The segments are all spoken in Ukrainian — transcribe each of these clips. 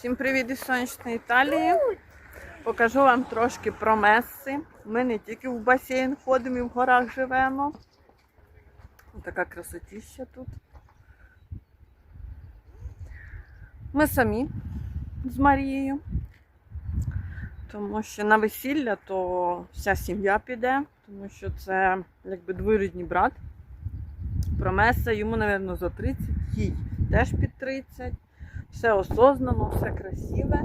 Всім привіт із сонячної Італії. Покажу вам трошки про Месси. Ми не тільки в басейн ходимо і в горах живемо. Така красотіща тут. Ми самі з Марією. Тому що на весілля то вся сім'я піде, тому що це якби двоюрідний брат. Про Месса йому, мабуть, за 30, їй теж під 30 все осознано, все красиве.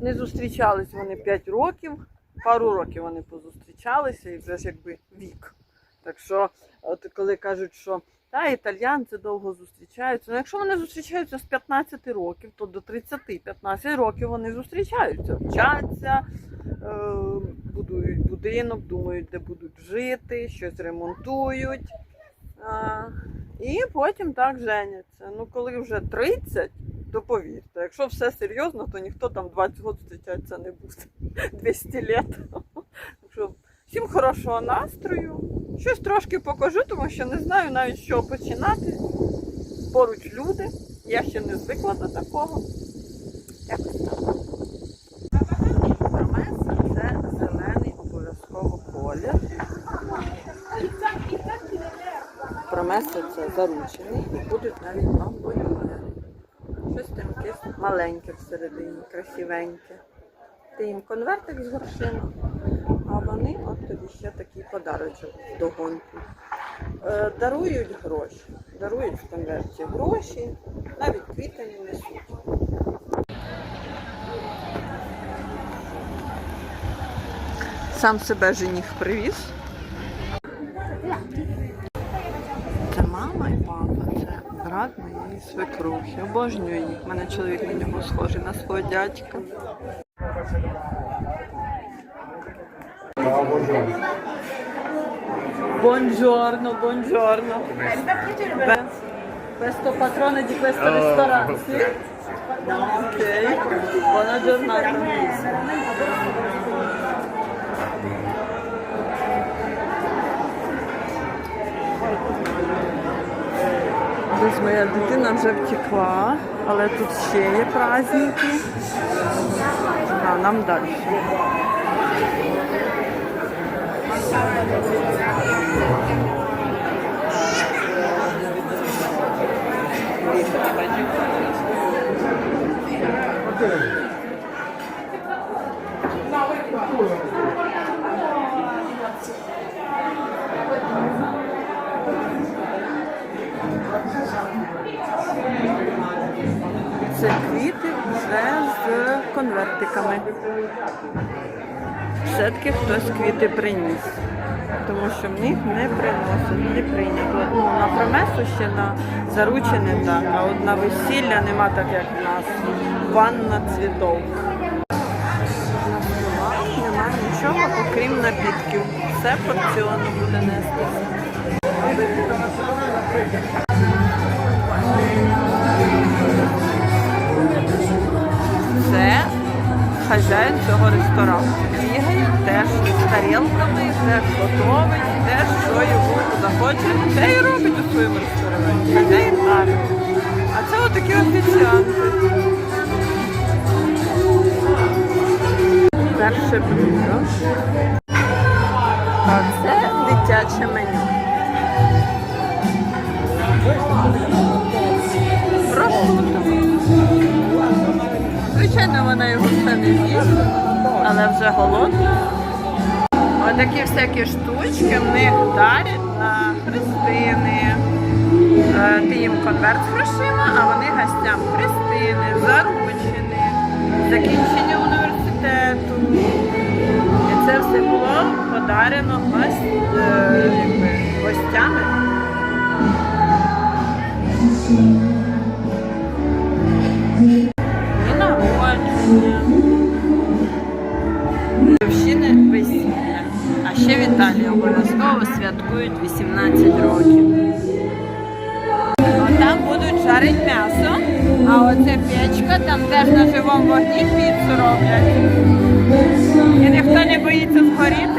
Не зустрічались вони 5 років, пару років вони позустрічалися і вже ж якби вік. Так що, от коли кажуть, що та італіянці довго зустрічаються. Ну, якщо вони зустрічаються з 15 років, то до 30-15 років вони зустрічаються, вчаться, е, будують будинок, думають, де будуть жити, щось ремонтують. І потім так женяться. Ну, коли вже 30, то повірте, якщо все серйозно, то ніхто там 20 років зустрічатися не буде. 200 літ. Всім хорошого настрою. Щось трошки покажу, тому що не знаю навіть чого починати. Поруч люди. Я ще не звикла до такого. Якось так. Це зелений обов'язково колір. Промеса це заручений і будуть навіть бамбоювати. Щось тимке маленьке всередині, красивеньке. Ти їм конвертик з грошима, а вони от тобі ще такий подарочок догонку. Е, дарують гроші, дарують в конверті гроші, навіть квіти не несуть. Сам себе жених привіз. Брат моєї свекрухи. Обожнюю їх. У мене чоловік на нього схожий на свого дядька. Buongiorno. Be- Questo patrone di questo ristorante? Ok, buona giornata. Десь моя дитина вже втекла, але тут ще є праздники. А нам далі. Це квіти вже з. Все-таки хтось квіти приніс. Тому що в них не приносять, не прийнято. Ну, на промесу ще на заручене так, а от на весілля нема так, як в нас. Ванна цвітов. Немає нічого, окрім напітків. Все порціонно буде нестися. Хазяїн цього ресторану. Бігає теж з тарілками, теж готовить, теж що йому захоче, те і робить у своєму ресторані. Хазяїн гарний. А це отакі офіціанти. Перше блюдо. Це дитяче меню. Звичайно, вона його все не з'їсть, але вже голодна. Отакі всякі штучки в них дарять на хрестини. Е, Ти їм конверт з грошима, а вони гостям хрестини, Італії обов'язково святкують 18 років. Там будуть жарити м'ясо, а оце печка, там теж на живому вогні піцу роблять. І ніхто не боїться згоріти.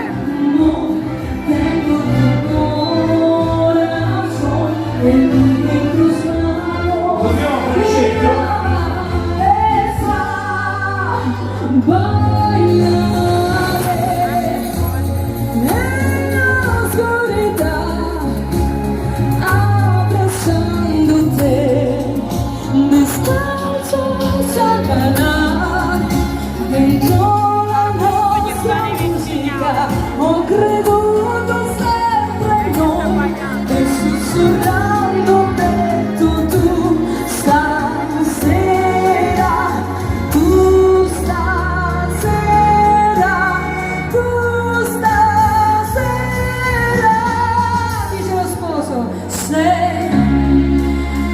sei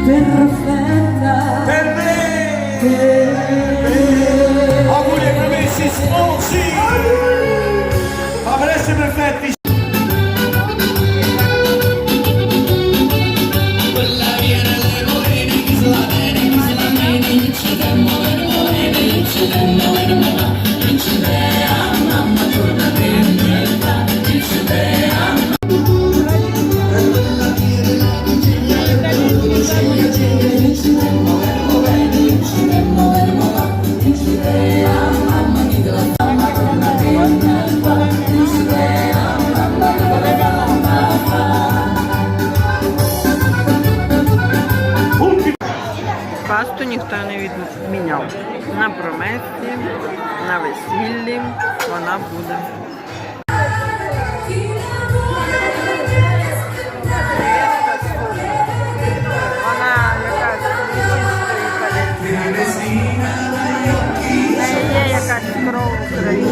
perfetta per me. Auguri e promessi sposi. Ma per essere perfetti. Ніхто не відміняв. На проместі, на весіллі вона буде. Вона якась Не є.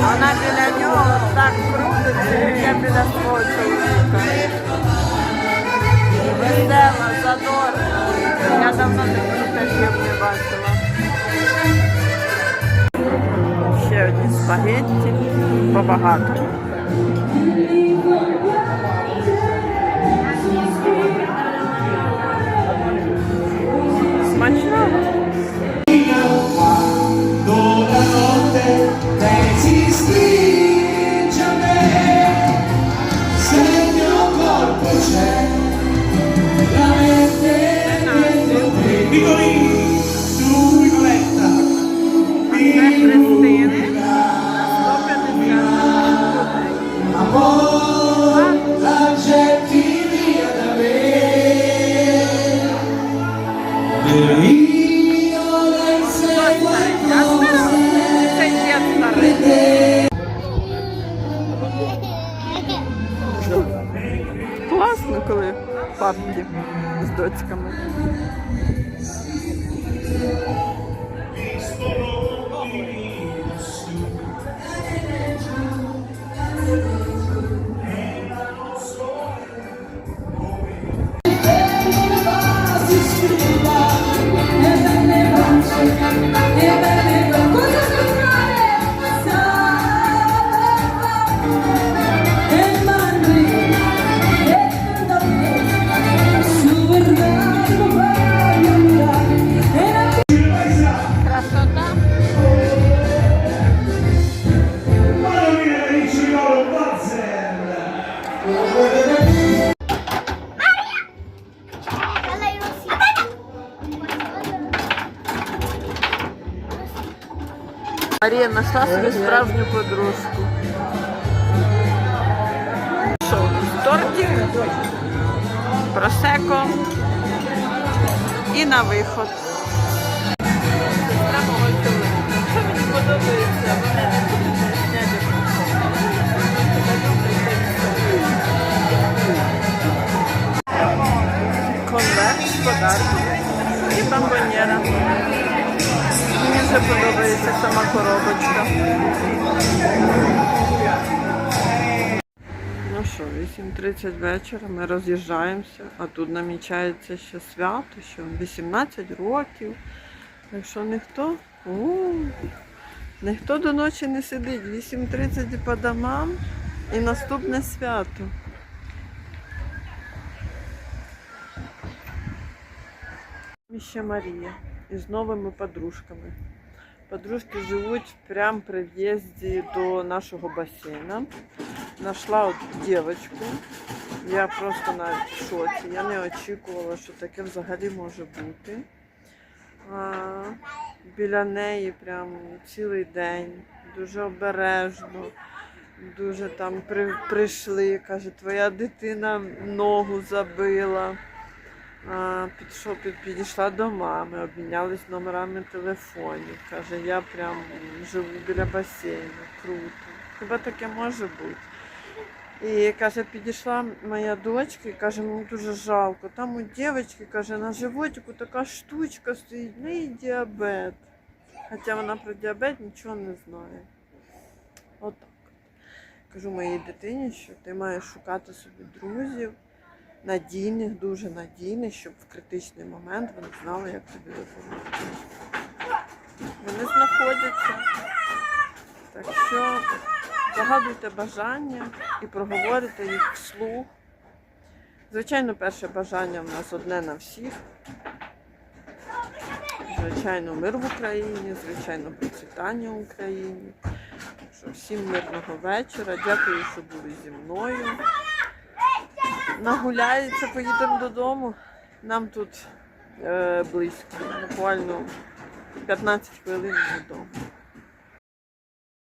Вона біля нього так крутиться, як я біля свого чоловіка. Весела, задорна. Я давно таких не бачила. Ще одні спагетті, побагато. Смачно. quando mente Piccolini su Nicoletta Це Христини. 150 amor me e дід старий. Класно, коли папки з дочками. Марія знайшла собі справжню подружку. Що, тортик, просеко і на виход. Що мені подобається. Конверт з подарком і бомбоньєра. Вже подобається сама коробочка. Ну що, 8.30 вечора, ми роз'їжджаємося, а тут намічається ще свято, що 18 років. Так що ніхто, у, ніхто до ночі не сидить. 8.30 по домам і наступне свято. Ще Марія із новими подружками. Подружки живуть прямо при в'їзді до нашого басейна. Нашла от дівчинку. Я просто навіть в шоці. Я не очікувала, що таке взагалі може бути. А, біля неї прям цілий день, дуже обережно, дуже там при, прийшли. Каже, твоя дитина ногу забила. Підшов, підійшла до мами, обмінялись номерами телефонів. Каже, я прям живу біля басейну, круто. Хіба таке може бути? І каже, підійшла моя дочка і каже, мені дуже жалко. Там у дівчинки, каже, на животику така штучка стоїть, неї діабет. Хоча вона про діабет нічого не знає. Отак. Кажу моїй дитині, що ти маєш шукати собі друзів, надійних, дуже надійних, щоб в критичний момент вони знали, як тобі допомогти. Вони знаходяться. Так що загадуйте бажання і проговорите їх вслух. Звичайно, перше бажання в нас одне на всіх. Звичайно, мир в Україні, звичайно, процвітання в Україні. Всім мирного вечора. Дякую, що були зі мною. Нагуляється, поїдемо додому. Нам тут е, близько, буквально 15 хвилин додому.